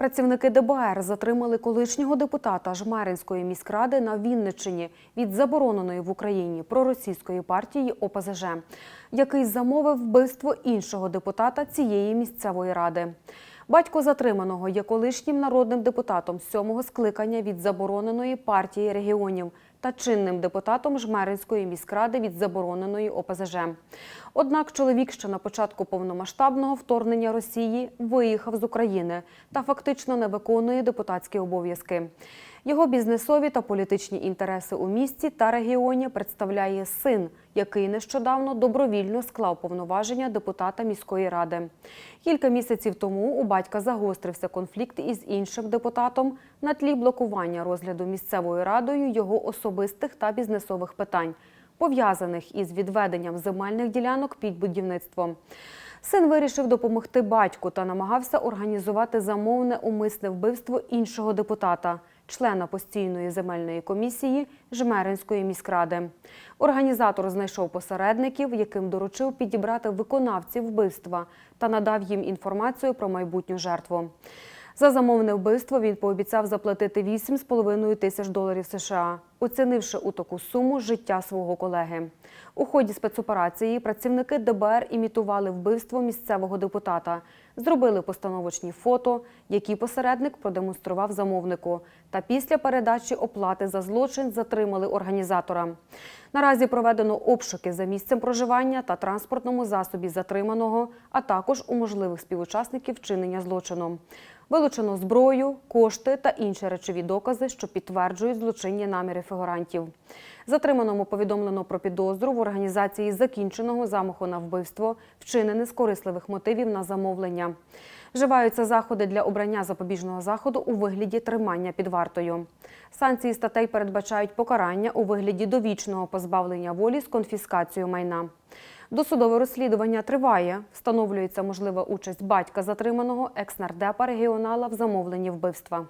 Працівники ДБР затримали колишнього депутата Жмеринської міськради на Вінниччині від забороненої в Україні проросійської партії ОПЗЖ, який замовив вбивство іншого депутата цієї місцевої ради. Батько затриманого є колишнім народним депутатом сьомого скликання від забороненої партії регіонів та чинним депутатом Жмеринської міськради від забороненої ОПЗЖ. Однак чоловік ще на початку повномасштабного вторгнення Росії виїхав з України та фактично не виконує депутатські обов'язки. Його бізнесові та політичні інтереси у місті та регіоні представляє син, який нещодавно добровільно склав повноваження депутата міської ради. Кілька місяців тому у батька загострився конфлікт із іншим депутатом на тлі блокування розгляду місцевою радою його особистих та бізнесових питань, пов'язаних із відведенням земельних ділянок під будівництвом. Син вирішив допомогти батьку та намагався організувати замовне умисне вбивство іншого депутата, члена постійної земельної комісії Жмеринської міськради. Організатор знайшов посередників, яким доручив підібрати виконавців вбивства та надав їм інформацію про майбутню жертву. За замовне вбивство він пообіцяв заплатити 8,5 тисяч доларів США, оцінивши у таку суму життя свого колеги. У ході спецоперації працівники ДБР імітували вбивство місцевого депутата, зробили постановочні фото, які посередник продемонстрував замовнику. Та після передачі оплати за злочин затримали організатора. Наразі проведено обшуки за місцем проживання та транспортному засобі затриманого, а також у можливих співучасників вчинення злочину. Вилучено зброю, кошти та інші речові докази, що підтверджують злочинні наміри фігурантів. Затриманому повідомлено про підозру в організації закінченого замаху на вбивство, вчинене з корисливих мотивів на замовлення. Вживаються заходи для обрання запобіжного заходу у вигляді тримання під вартою. Санкції статей передбачають покарання у вигляді довічного позбавлення волі з конфіскацією майна. Досудове розслідування триває. Встановлюється можлива участь батька затриманого екс-нардепа регіонала в замовленні вбивства.